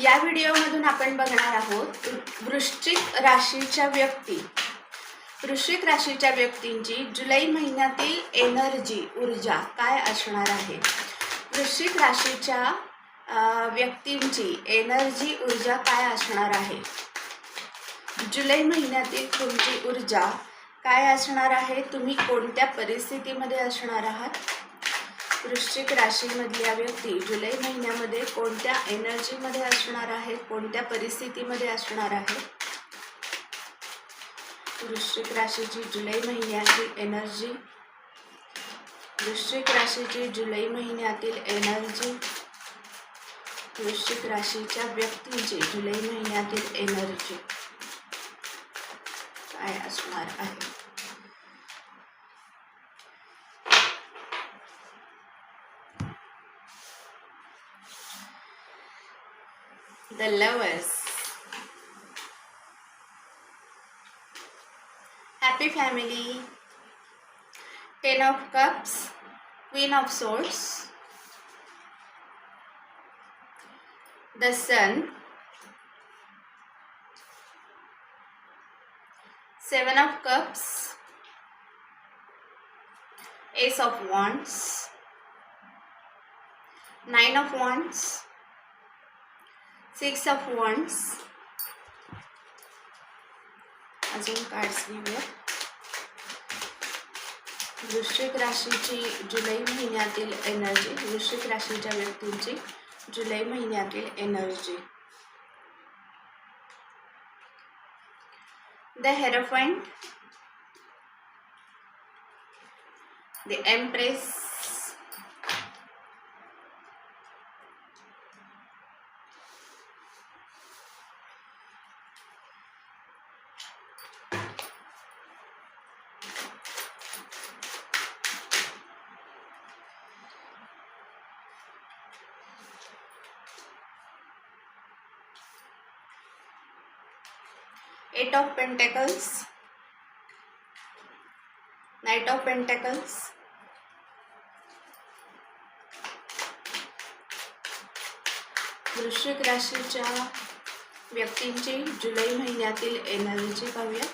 या व्हिडिओमधून आपण बघणार आहोत वृश्चिक राशीच्या व्यक्ती. वृश्चिक राशीच्या व्यक्तींची जुलै महिन्यातील एनर्जी ऊर्जा काय असणार आहे? वृश्चिक राशीच्या व्यक्तींची एनर्जी ऊर्जा काय असणार आहे? जुलै महिन्यातील तुमची ऊर्जा काय असणार आहे? तुम्ही कोणत्या परिस्थितीमध्ये असणार आहात? वृश्चिक राशीमधल्या व्यक्ती जुलै महिन्यामध्ये कोणत्या एनर्जीमध्ये असणार आहेत कोणत्या परिस्थितीमध्ये असणार आहेत वृश्चिक राशीची जुलै महिन्याची एनर्जी. वृश्चिक राशीची जुलै महिन्यातील एनर्जी. वृश्चिक राशीच्या व्यक्तींची जुलै महिन्यातील एनर्जी. काय असणार आहे? The lovers. Happy family. Ten of Cups. Queen of Swords. The Sun. Seven of Cups. Ace of Wands. Nine of Wands. Six of wands अजून कार्ड्स घेऊया. वृश्चिक राशीची जुलै महिन्यातील एनर्जी वृश्चिक राशीच्या व्यक्तींची जुलै महिन्यातील energy the hierophant the empress of pentacles knight of pentacles वृश्चिक राशीच्या व्यक्तींची जुलै महिन्यातील एनर्जी पाहूया.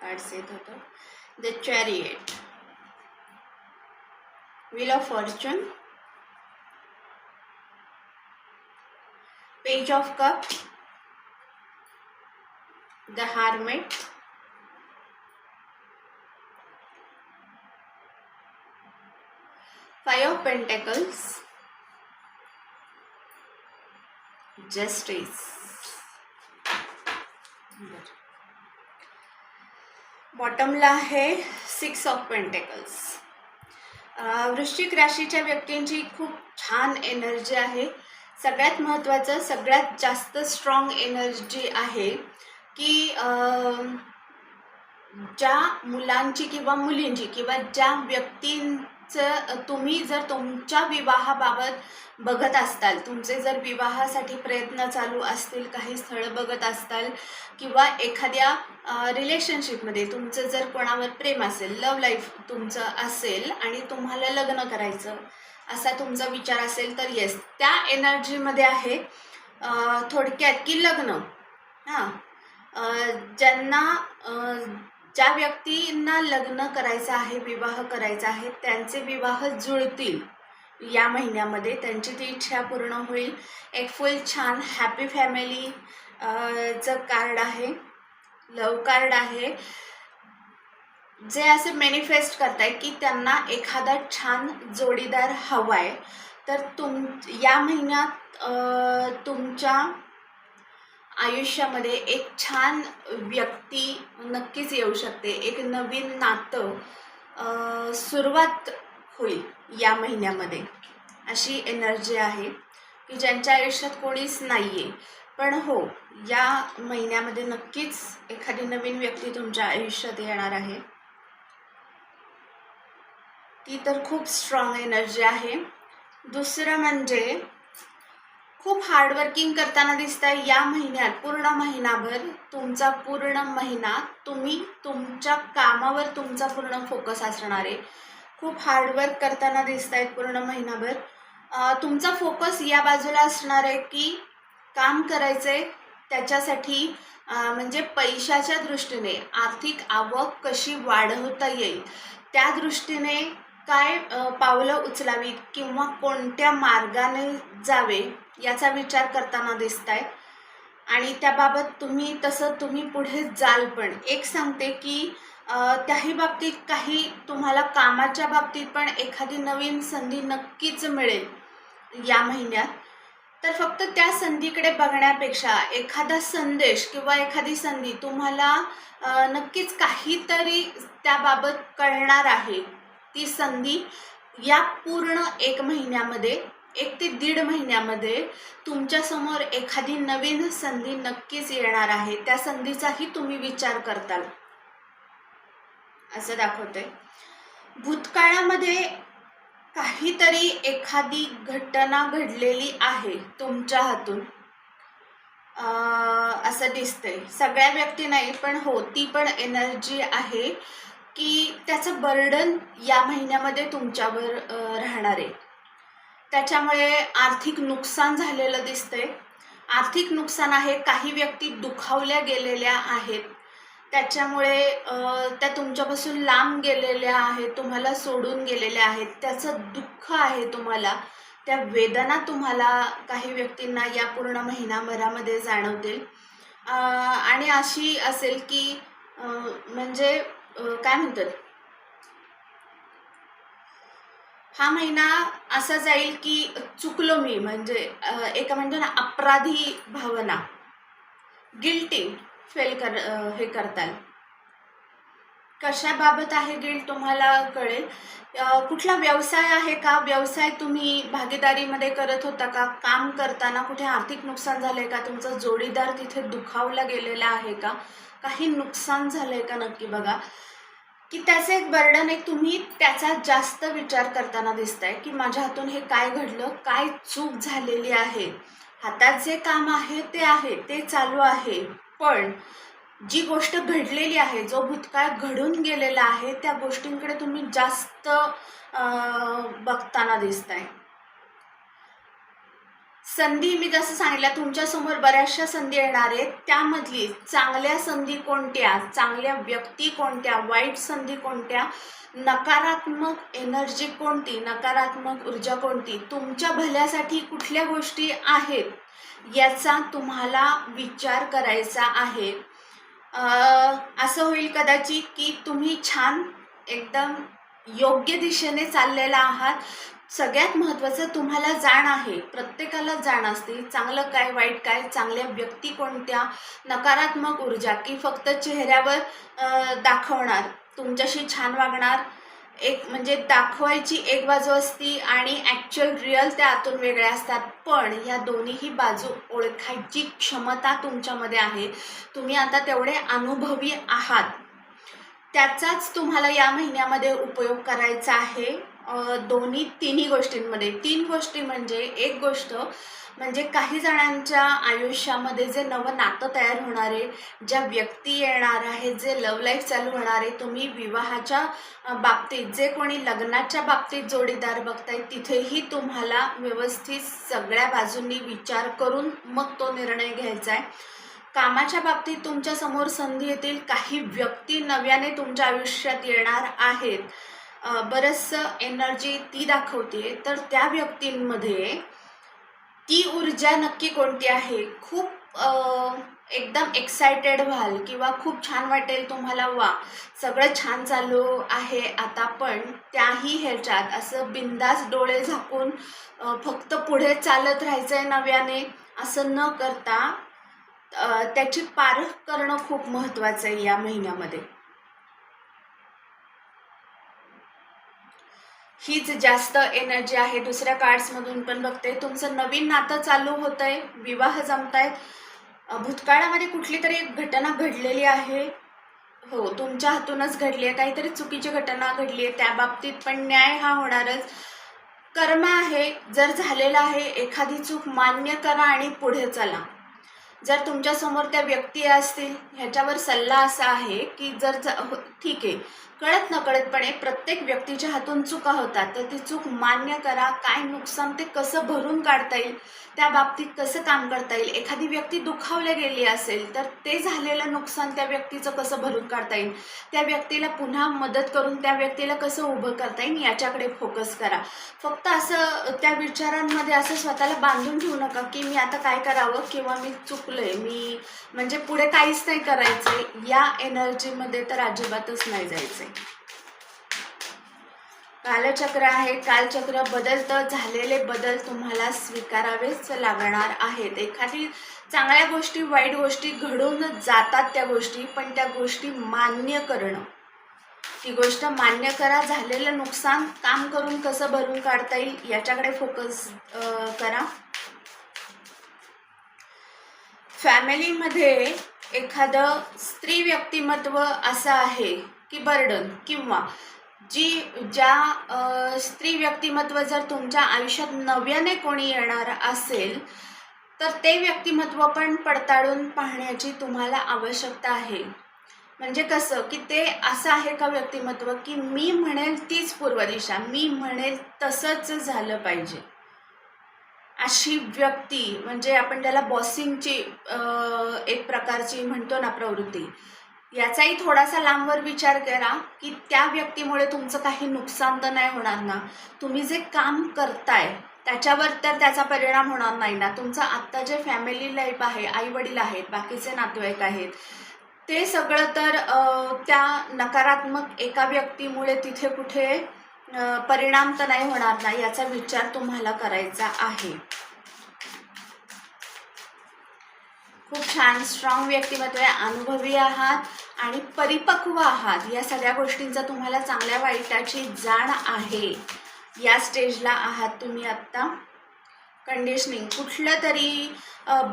कार्ड्स येत होतं. The chariot wheel of fortune page of cup the hermit five of pentacles. Justice. बॉटमला आहे सिक्स ऑफ पेंटेकल्स वृश्चिक राशीच्या व्यक्तींची खूप छान एनर्जी आहे. सगळ्यात महत्त्वाचं सगळ्यात जास्त स्ट्रॉंग एनर्जी आहे. की ज्या मुलांची किंवा मुलींची किंवा ज्या व्यक्तींचं तुम्ही जर तुमच्या विवाहाबाबत बघत असताल तुमचे जर विवाहासाठी प्रयत्न चालू असतील काही स्थळं बघत असताल किंवा एखाद्या रिलेशनशिपमध्ये तुमचं जर कोणावर प्रेम असेल लव लाईफ तुमचं असेल आणि तुम्हाला लग्न करायचं असा तुमचा विचार असेल तर येस त्या एनर्जीमध्ये आहे थोडक्यात की लग्न. हां. ज्यांना ज्या व्यक्तींना लग्न करायचं आहे विवाह करायचा आहे त्यांचे विवाह जुळतील. या महिन्यामध्ये त्यांची ती इच्छा पूर्ण होईल. एक फुल छान हॅपी फॅमिली चं कार्ड आहे. लव कार्ड आहे. जे असे मॅनिफेस्ट करताय की त्यांना एखादा छान जोडीदार हवा आहे तर तुम या महिन्यात तुमच्या आयुष्यामध्ये एक छान व्यक्ती नक्कीच येऊ शकते. एक नवीन नातं सुरुवात होईल या महिन्यामध्ये. अशी एनर्जी आहे की ज्यांच्या आयुष्यात कोणीच नाही आहे पण हो या महिन्यामध्ये नक्कीच एखादी नवीन व्यक्ती तुमच्या आयुष्यात येणार आहे. ती तर खूप स्ट्रॉंग एनर्जी आहे. दुसरं म्हणजे खूप हार्डवर्किंग करताना दिसत आहे या महिन्यात पूर्ण महिनाभर तुमचा पूर्ण महिना तुम्ही तुमच्या कामावर तुमचा पूर्ण फोकस असणार आहे. खूप हार्डवर्क करताना दिसत आहेत पूर्ण महिनाभर. तुमचा फोकस या बाजूला असणार आहे की काम करायचं आहे त्याच्यासाठी म्हणजे पैशाच्या दृष्टीने आर्थिक आवक कशी वाढवता येईल त्या दृष्टीने काय पावलं उचलावीत किंवा कोणत्या मार्गाने जावे याचा विचार करताना दिसत आहे आणि त्याबाबत तुम्ही तसं तुम्ही पुढे जाल पण. एक सांगते की त्याही बाबतीत काही तुम्हाला कामाच्या बाबतीत पण एखादी नवीन संधी नक्कीच मिळेल या महिन्यात. तर फक्त त्या संधीकडे बघण्यापेक्षा एखादा संदेश किंवा एखादी संधी तुम्हाला नक्कीच काहीतरी त्याबाबत कळणार आहे. ती संधी या पूर्ण एक महिन्यामध्ये एक ते दीड महिन्यामध्ये तुमच्यासमोर एखादी नवीन संधी नक्कीच येणार आहे. त्या संधीचाही तुम्ही विचार करताल. असं दाखवते भूतकाळामध्ये काहीतरी एखादी घटना घडलेली आहे तुमच्या हातून. असं दिसतंय. सगळ्या व्यक्ती नाही पण हो ती पण एनर्जी आहे की त्याचं बर्डन या महिन्यामध्ये तुमच्यावर राहणार आहे. त्याच्यामुळे आर्थिक नुकसान झालेलं दिसतंय. आर्थिक नुकसान आहे काही व्यक्ती दुखावल्या गेलेल्या आहेत. त्याच्यामुळे त्या तुमच्यापासून लांब गेलेल्या आहेत तुम्हाला सोडून गेलेल्या आहेत. त्याचं दुःख आहे तुम्हाला. त्या वेदना तुम्हाला काही व्यक्तींना या पूर्ण महिनाभरामध्ये जाणवतील. आणि अशी असेल की म्हणजे काय म्हणतात? हा महिना असा जाईल की चुकलो मी म्हणजे एका म्हणतो ना अपराधी भावना. गिल्टी फेल कर हे करताल. कशाबाबत आहे गिल्ट तुम्हाला कळेल? कुठला व्यवसाय आहे का? व्यवसाय तुम्ही भागीदारीमध्ये करत होता का? काम करताना कुठे आर्थिक नुकसान झालं आहे का? तुमचा जोडीदार तिथे दुखावला गेलेला आहे का? काही नुकसान झालं आहे का नक्की बघा. की त्याचं एक बर्डन एक तुम्ही त्याचा जास्त विचार करताना दिसताय की माझ्या हातून हे काय घडलं काय चूक झालेली आहे. हातात जे काम आहे ते आहे ते चालू आहे. पण जी गोष्ट घडलेली आहे जो भूतकाळ घडून गेलेला आहे त्या गोष्टींकडे तुम्ही जास्त बघताना बघताना दिसताय. संधी मी जसं सांगितलं तुमच्यासमोर बऱ्याचशा संधी येणार आहेत. त्यामधली चांगल्या संधी कोणत्या? चांगल्या व्यक्ती कोणत्या? वाईट संधी कोणत्या? नकारात्मक एनर्जी कोणती? नकारात्मक ऊर्जा कोणती? तुमच्या भल्यासाठी कुठल्या गोष्टी आहेत? याचा तुम्हाला विचार करायचा आहे. असं होईल कदाचित की तुम्ही छान एकदम योग्य दिशेने चाललेला आहात. सगळ्यात महत्त्वाचं तुम्हाला जाण आहे प्रत्येकाला जाण असते चांगलं काय वाईट काय चांगल्या व्यक्ती कोणत्या नकारात्मक ऊर्जा की फक्त चेहऱ्यावर दाखवणार तुमच्याशी छान वागणार एक म्हणजे दाखवायची एक बाजू असती आणि ॲक्च्युअल रिअल त्या आतून वेगळ्या असतात. पण या दोन्हीही बाजू ओळखायची क्षमता तुमच्यामध्ये आहे. तुम्ही आता तेवढे अनुभवी आहात. त्याचाच तुम्हाला या महिन्यामध्ये उपयोग करायचा आहे. दोन्ही तिन्ही गोष्टींमध्ये. तीन गोष्टी म्हणजे एक गोष्ट म्हणजे काही जणांच्या आयुष्यामध्ये जे नवं नातं तयार होणार आहे ज्या व्यक्ती येणार आहेत जे लव लाईफ चालू होणार आहे तुम्ही विवाहाच्या बाबतीत जे कोणी लग्नाच्या बाबतीत जोडीदार बघताय तिथेही तुम्हाला व्यवस्थित सगळ्या बाजूंनी विचार करून मग तो निर्णय घ्यायचा आहे. कामाच्या बाबतीत तुमच्यासमोर संधी येतील. काही व्यक्ती नव्याने तुमच्या आयुष्यात येणार आहेत. बरंचसं एनर्जी ती दाखवते. तर त्या व्यक्तींमध्ये ती ऊर्जा नक्की कोणती आहे? खूप एकदम एक्सायटेड व्हाल किंवा खूप छान वाटेल तुम्हाला वा सगळं छान चालू आहे आता पण त्याही ह्याच्यात. असं बिंदास डोळे झाकून फक्त पुढे चालत राहायचं आहे नव्याने असं न करता त्याची पारख करणं खूप महत्त्वाचं आहे या महिन्यामध्ये. हीच जास्त एनर्जी आहे. दुसऱ्या कार्ड्समधून पण बघते. तुमचं नवीन नातं चालू होत आहे विवाह जमतायत. भूतकाळामध्ये कुठली तरी एक घटना घडलेली आहे. हो तुमच्या हातूनच घडली आहे. काहीतरी चुकीची घटना घडली आहे. त्या बाबतीत पण न्याय हा होणारच. कर्म आहे. जर झालेला आहे एखादी चूक मान्य करा आणि पुढे चला. जर तुमच्यासमोर त्या व्यक्ती असतील ह्याच्यावर सल्ला असा आहे की जर हो, ठीक आहे. कळत नकळतपणे प्रत्येक व्यक्तीच्या हातून चुका होतात. तर ती चूक मान्य करा काय नुकसान ते कसं भरून काढता येईल? त्या बाबतीत कसं काम करता येईल? एखादी व्यक्ती दुखावल्या गेली असेल तर ते झालेलं नुकसान त्या व्यक्तीचं कसं भरून काढता येईल? त्या व्यक्तीला पुन्हा मदत करून त्या व्यक्तीला कसं उभं करता येईल याच्याकडे फोकस करा. फक्त असं त्या विचारांमध्ये असं स्वतःला बांधून ठेवू नका की मी आता काय करावं किंवा मी चुकलोय मी म्हणजे पुढे काहीच नाही करायचंय. या एनर्जीमध्ये तर अजिबातच नाही जायचंय. कालचक्र आहे. कालचक्र बदलतं झालेले बदल तुम्हाला स्वीकारावेच लागणार आहेत. एखादी चांगल्या गोष्टी वाईट गोष्टी घडून जातात त्या गोष्टी पण त्या गोष्टी मान्य करणं. ती गोष्ट मान्य करा झालेलं नुकसान काम करून कसं भरून काढता येईल याच्याकडे फोकस करा. फॅमिलीमध्ये एखादं स्त्री व्यक्तिमत्व असं आहे की बर्डन किंवा जी ज्या स्त्री व्यक्तिमत्व जर तुमच्या आयुष्यात नव्याने कोणी येणार असेल तर ते व्यक्तिमत्व पण पडताळून पाहण्याची तुम्हाला आवश्यकता आहे. म्हणजे कसं की ते असं आहे का व्यक्तिमत्व की मी म्हणेल तीच पूर्व दिशा मी म्हणेल तसंच झालं पाहिजे. अशी व्यक्ती म्हणजे आपण त्याला बॉसिंगची एक प्रकारची म्हणतो ना प्रवृत्ती याचाही थोडासा लांबवर विचार करा की त्या व्यक्तीमुळे तुमचं काही नुकसान तर नाही होणार ना? तुम्ही जे काम करताय त्याच्यावर तर त्याचा परिणाम होणार नाही ना? तुमचं आत्ता जे फॅमिली लाईफ आहे आई वडील आहेत बाकीचे नातेवाईक आहेत ते सगळं तर त्या नकारात्मक एका व्यक्तीमुळे तिथे कुठे परिणाम तर नाही होणार ना? याचा विचार तुम्हाला करायचा आहे. खूप छान स्ट्रॉंग व्यक्तिमत्व आहे. अनुभवी आहात. आणि परिपक्व आहात या सगळ्या गोष्टींचा तुम्हाला चांगल्या वाईटाची जाण आहे. या स्टेजला आहात तुम्ही आत्ता. कंडिशनिंग कुठलं तरी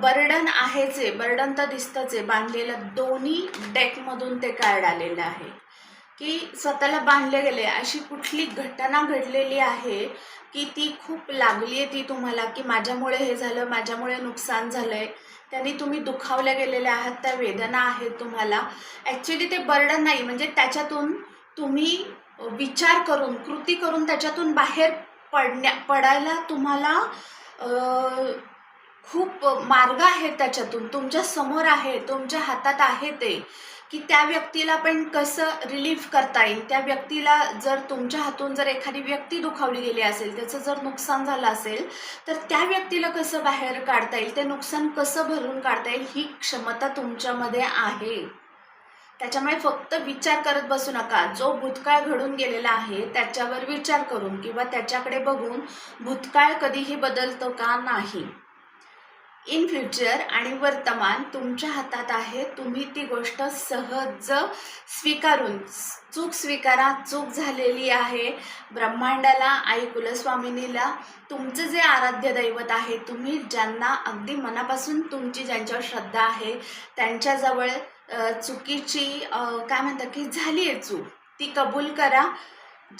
बर्डन आहेच आहे बर्डन तर दिसतंच आहे बांधलेलं दोन्ही डेकमधून ते कार्ड आलेलं आहे. की स्वतःला बांधले गेले अशी कुठली घटना घडलेली आहे की ती खूप लागली आहे ती तुम्हाला की माझ्यामुळे हे झालं माझ्यामुळे नुकसान झालं आहे त्यांनी तुम्ही दुखावल्या गेलेल्या आहात त्या वेदना आहेत तुम्हाला. ॲक्च्युली ते बर्डन नाही म्हणजे त्याच्यातून तुम्ही विचार करून कृती करून त्याच्यातून बाहेर पडण्या पडायला तुम्हाला खूप मार्ग आहेत त्याच्यातून. तुमच्यासमोर आहे तुमच्या हातात आहे ते. की त्या व्यक्तीला पण कसं रिलीफ करता येईल? त्या व्यक्तीला जर तुमच्या हातून जर एखादी व्यक्ती दुखावली गेली असेल त्याचं जर नुकसान झालं असेल तर त्या व्यक्तीला कसं बाहेर काढता येईल? ते नुकसान कसं भरून काढता येईल? ही क्षमता तुमच्यामध्ये आहे. त्याच्यामुळे फक्त विचार करत बसू नका. जो भूतकाळ घडून गेलेला आहे त्याच्यावर विचार करून किंवा त्याच्याकडे बघून भूतकाळ कधीही बदलतो का नाही? इन फ्युचर आणि वर्तमान तुमच्या हातात आहे तुम्ही ती गोष्ट सहज स्वीकारून. चूक स्वीकारा चूक झालेली आहे. ब्रह्मांडाला आई कुलस्वामिनीला तुमचं जे आराध्य दैवत आहे तुम्ही ज्यांना अगदी मनापासून तुमची ज्यांच्यावर श्रद्धा आहे त्यांच्याजवळ चुकीची काय म्हणतात की झाली आहे चूक ती कबूल करा.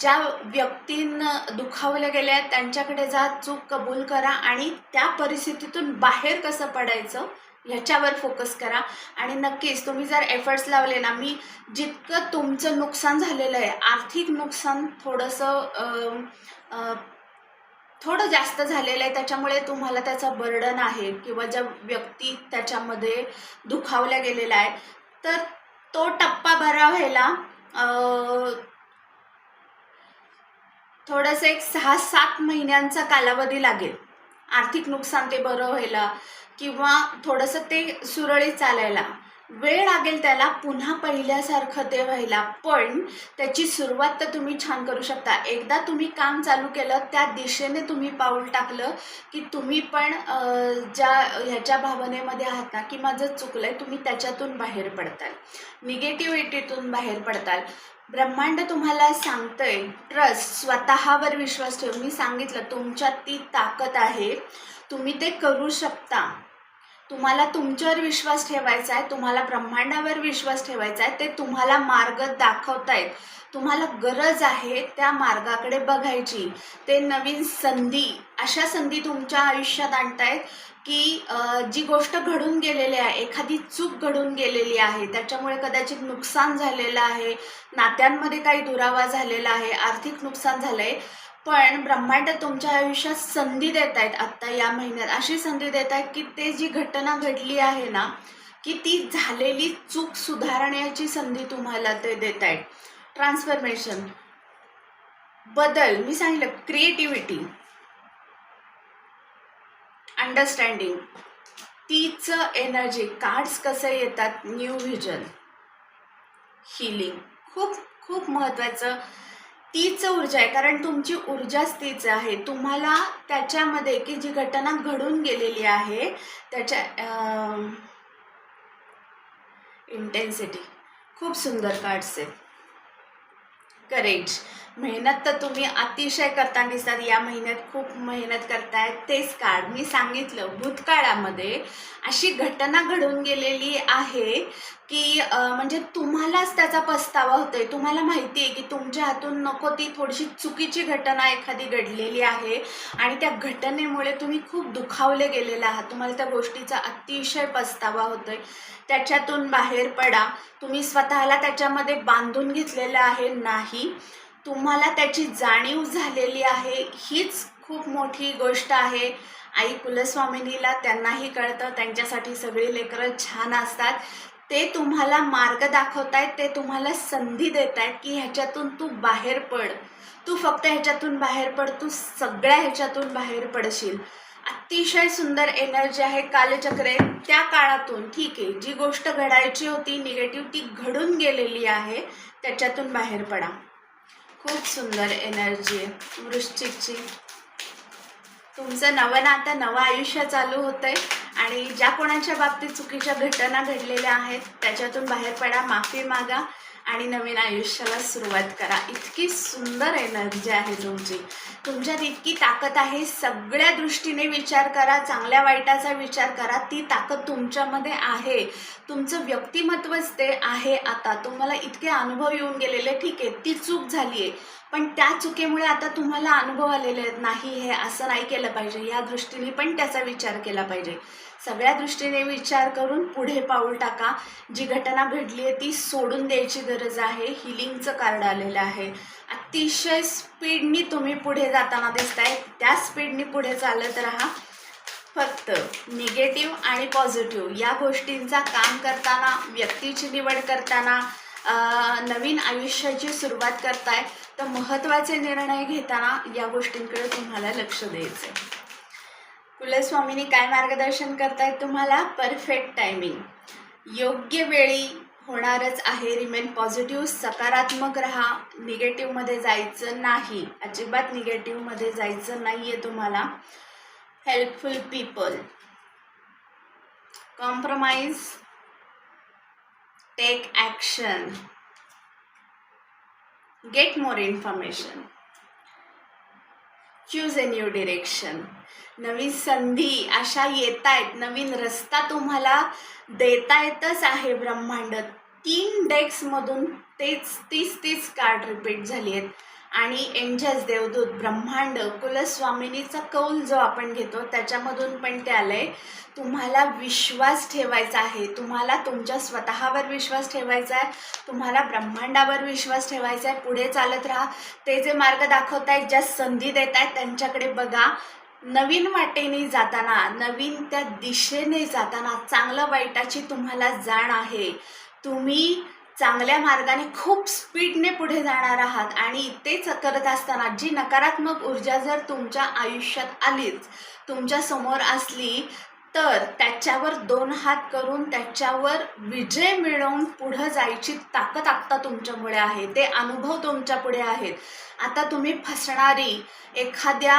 ज्या व्यक्तींना दुखावल्या गेल्या आहेत त्यांच्याकडे जा चूक कबूल करा आणि त्या परिस्थितीतून बाहेर कसं पडायचं ह्याच्यावर फोकस करा. आणि नक्कीच तुम्ही जर एफर्ट्स लावले ना मी जितकं तुमचं नुकसान झालेलं आहे आर्थिक नुकसान थोडंसं थोडं जास्त झालेलं आहे त्याच्यामुळे तुम्हाला त्याचा बर्डन आहे किंवा ज्या व्यक्ती त्याच्यामध्ये दुखावल्या गेलेला आहे तर तो टप्पा भरा व्हायला थोडंसं एक सहा सात महिन्यांचा कालावधी लागेल. आर्थिक नुकसान ते बरं व्हायला किंवा थोडंसं ते सुरळीत चालायला. वेळ लागेल त्याला पुन्हा पहिल्यासारखं ते व्हायला. पण त्याची सुरुवात तर तुम्ही छान करू शकता. एकदा तुम्ही काम चालू केलं त्या दिशेने तुम्ही पाऊल टाकलं की तुम्ही पण ज्या ह्याच्या भावनेमध्ये आहात ना की माझं चुकलं आहे तुम्ही त्याच्यातून बाहेर पडताल. निगेटिव्हिटीतून बाहेर पडताल. ब्रह्मांड तुम्हाला सांगतंय ट्रस्ट स्वतःवर विश्वास ठेवून मी सांगितलं तुमच्यात ती ताकद आहे. तुम्ही ते करू शकता. तुम्हाला तुमच्यावर विश्वास ठेवायचा आहे तुम्हाला ब्रह्मांडावर विश्वास ठेवायचा आहे ते तुम्हाला मार्ग दाखवतायत. तुम्हाला गरज आहे त्या मार्गाकडे बघायची. ते नवीन संधी अशा संधी तुमच्या आयुष्यात आणतायत की जी गोष्ट घडून गेलेली आहे एखादी चूक घडून गेलेली आहे त्याच्यामुळे कदाचित नुकसान झालेलं आहे नात्यांमध्ये काही दुरावा झालेला आहे आर्थिक नुकसान झालं आहे पण ब्रह्मांड तुमच्या आयुष्यात संधी देत आहेत. आत्ता या महिन्यात अशी संधी देत आहेत की ते जी घटना घडली आहे ना की ती झालेली चूक सुधारण्याची संधी तुम्हाला ते देत आहेत. ट्रान्सफॉर्मेशन बदल. मी सांगितलं क्रिएटिव्हिटी अंडरस्टँडिंग तीच एनर्जी कार्ड्स कसे येतात? न्यू व्हिजन हिलिंग खूप खूप महत्त्वाचं तीच ऊर्जा आहे कारण तुमची ऊर्जाच तीच आहे. तुम्हाला त्याच्यामध्ये की जी घटना घडून गेलेली आहे त्याच्या इंटेन्सिटी खूप सुंदर कार्ड्स आहेत. करेज मेहनत तर तुम्ही अतिशय करताना दिसतात या महिन्यात खूप मेहनत करताय. तेच काढ मी सांगितलं भूतकाळामध्ये अशी घटना घडून गेलेली आहे की म्हणजे तुम्हालाच त्याचा पस्तावा होतोय. तुम्हाला माहिती आहे की तुमच्या हातून नको ती थोडीशी चुकीची घटना एखादी घडलेली आहे आणि त्या घटनेमुळे तुम्ही खूप दुखावले गेलेले आहात. तुम्हाला त्या गोष्टीचा अतिशय पस्तावा होतोय. त्याच्यातून बाहेर पडा. तुम्ही स्वतःला त्याच्यामध्ये बांधून घेतलेलं आहे. नाही. तुम्हाला त्याची जाणीव झालेली आहे हीच खूप मोठी गोष्ट आहे. आई कुलस्वामिनीला त्यांनाही कळतं त्यांच्यासाठी सगळी लेकरं छान असतात. ते तुम्हाला मार्ग दाखवत आहेत ते तुम्हाला संधी देत आहेत की ह्याच्यातून तू बाहेर पड. तू फक्त ह्याच्यातून बाहेर पड तू सगळ्या ह्याच्यातून बाहेर पडशील. अतिशय सुंदर एनर्जी आहे कालचक्रे. त्या काळातून ठीक आहे जी गोष्ट घडायची होती निगेटिव्ह ती घडून गेलेली आहे त्याच्यातून बाहेर पडा. खूप सुंदर एनर्जी आहे वृश्चिकची. तुमचं नवं नातं नवं आयुष्य चालू होतंय आणि ज्या कोणाच्या बाबतीत चुकीच्या घटना घडलेल्या आहेत त्याच्यातून बाहेर पडा माफी मागा. आणि नवीन आयुष्याला सुरुवात करा. इतकी सुंदर एनर्जी आहे तुमची. तुमच्यात इतकी ताकद आहे. सगळ्या दृष्टीने विचार करा. चांगल्या वाईटाचा विचार करा. ती ताकद तुमच्यामध्ये आहे. तुमचं व्यक्तिमत्वच ते आहे आता. तुम्हाला इतके अनुभव येऊन गेलेले. ठीक आहे ती चूक झाली आहे पण त्या चुकीमुळे आता तुम्हाला अनुभव आलेले आहेत. नाही हे असं नाही केलं पाहिजे. या दृष्टीने पण त्याचा विचार केला पाहिजे. सगळ्या दृष्टीने विचार करून पुढे पाऊल टाका. जी घटना घडली आहे ती सोडून द्यायची गरज आहे. हिलिंगचं कार्ड आलेलं आहे. अतिशय स्पीडनी तुम्ही पुढे जाताना दिसताय. त्या स्पीडनी पुढे चालत राहा. फक्त निगेटिव्ह आणि पॉझिटिव्ह या गोष्टींचा काम करताना व्यक्तीची निवड करताना नवीन आयुष्याची सुरुवात करताय. तर महत्त्वाचे निर्णय घेताना या गोष्टींकडे तुम्हाला लक्ष द्यायचं आहे कुलस्वामीने काय मार्गदर्शन करतायत तुम्हाला? परफेक्ट टायमिंग योग्य वेळी होणारच आहे. रिमेन पॉझिटिव्ह सकारात्मक राहा. निगेटिव्हमध्ये जायचं नाही. अजिबात निगेटिव्हमध्ये जायचं नाही आहे तुम्हाला. Helpful people compromise take action get more information choose a new direction नवीन संधी अशा येत आहेत नवीन रस्ता तुम्हाला देता येतच आहे ब्रह्मांड. तीन डेक्समधून तेच तीस तीच कार्ड रिपीट झाली आहेत आणि एंजस देवदूत ब्रह्मांड कुलस्वामिनीचा कौल जो आपण घेतो त्याच्यामधून पण ते आलं आहे तुम्हाला विश्वास ठेवायचा आहे. तुम्हाला तुमच्या स्वतःवर विश्वास ठेवायचा आहे. तुम्हाला ब्रह्मांडावर विश्वास ठेवायचा आहे. पुढे चालत राहा. ते जे मार्ग दाखवत आहेत ज्या संधी देत आहेत त्यांच्याकडे बघा. नवीन वाटेने जाताना नवीन त्या दिशेने जाताना चांगलं वाईटाची तुम्हाला जाण आहे. तुम्ही चांगल्या मार्गाने खूप स्पीडने पुढे जाणार आहात आणि तेच करत असताना जी नकारात्मक ऊर्जा जर तुमच्या आयुष्यात आलीच तुमच्यासमोर असली तर त्याच्यावर दोन हात करून त्याच्यावर विजय मिळवून पुढं जायची ताकद आत्ता तुमच्यामुळे आहे. ते अनुभव तुमच्यापुढे आहेत. आता तुम्ही फसणारी एखाद्या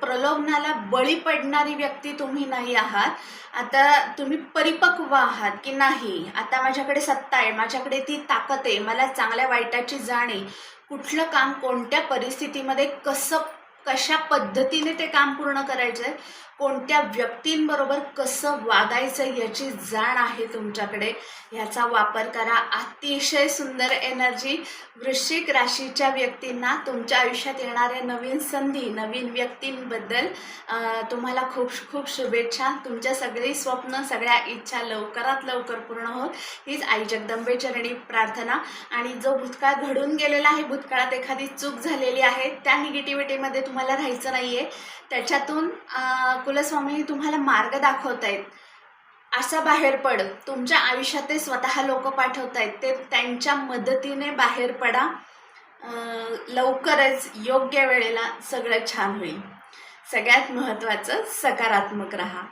प्रलोभनाला बळी पडणारी व्यक्ती तुम्ही नाही आहात. आता तुम्ही परिपक्व आहात की नाही? आता माझ्याकडे सत्ता आहे. माझ्याकडे ती ताकद आहे. मला चांगल्या वाईटाची जाणे कुठलं काम कोणत्या परिस्थितीमध्ये कसं कशा पद्धतीने ते काम पूर्ण करायचं आहे कोणत्या व्यक्तींबरोबर कसं वागायचं याची जाण आहे तुमच्याकडे? ह्याचा वापर करा. अतिशय सुंदर एनर्जी वृश्चिक राशीच्या व्यक्तींना तुमच्या आयुष्यात येणाऱ्या नवीन संधी नवीन व्यक्तींबद्दल तुम्हाला खूप खूप शुभेच्छा. तुमच्या सगळी स्वप्न सगळ्या इच्छा लवकरात लवकर पूर्ण होत. हीच आई जगदंबे चरणी प्रार्थना. आणि जो भूतकाळ घडून गेलेला आहे भूतकाळात एखादी चूक झालेली आहे त्या निगेटिव्हिटीमध्ये तुम्हाला राहायचं नाही आहे त्याच्यातून कुलस्वामी तुम्हाला मार्ग दाखवत आहेत असं बाहेर पड. तुमच्या आयुष्यात ते स्वतः लोक पाठवत आहेत ते त्यांच्या मदतीने बाहेर पडा. लवकरच योग्य वेळेला सगळं छान होईल. सगळ्यात महत्त्वाचं सकारात्मक राहा.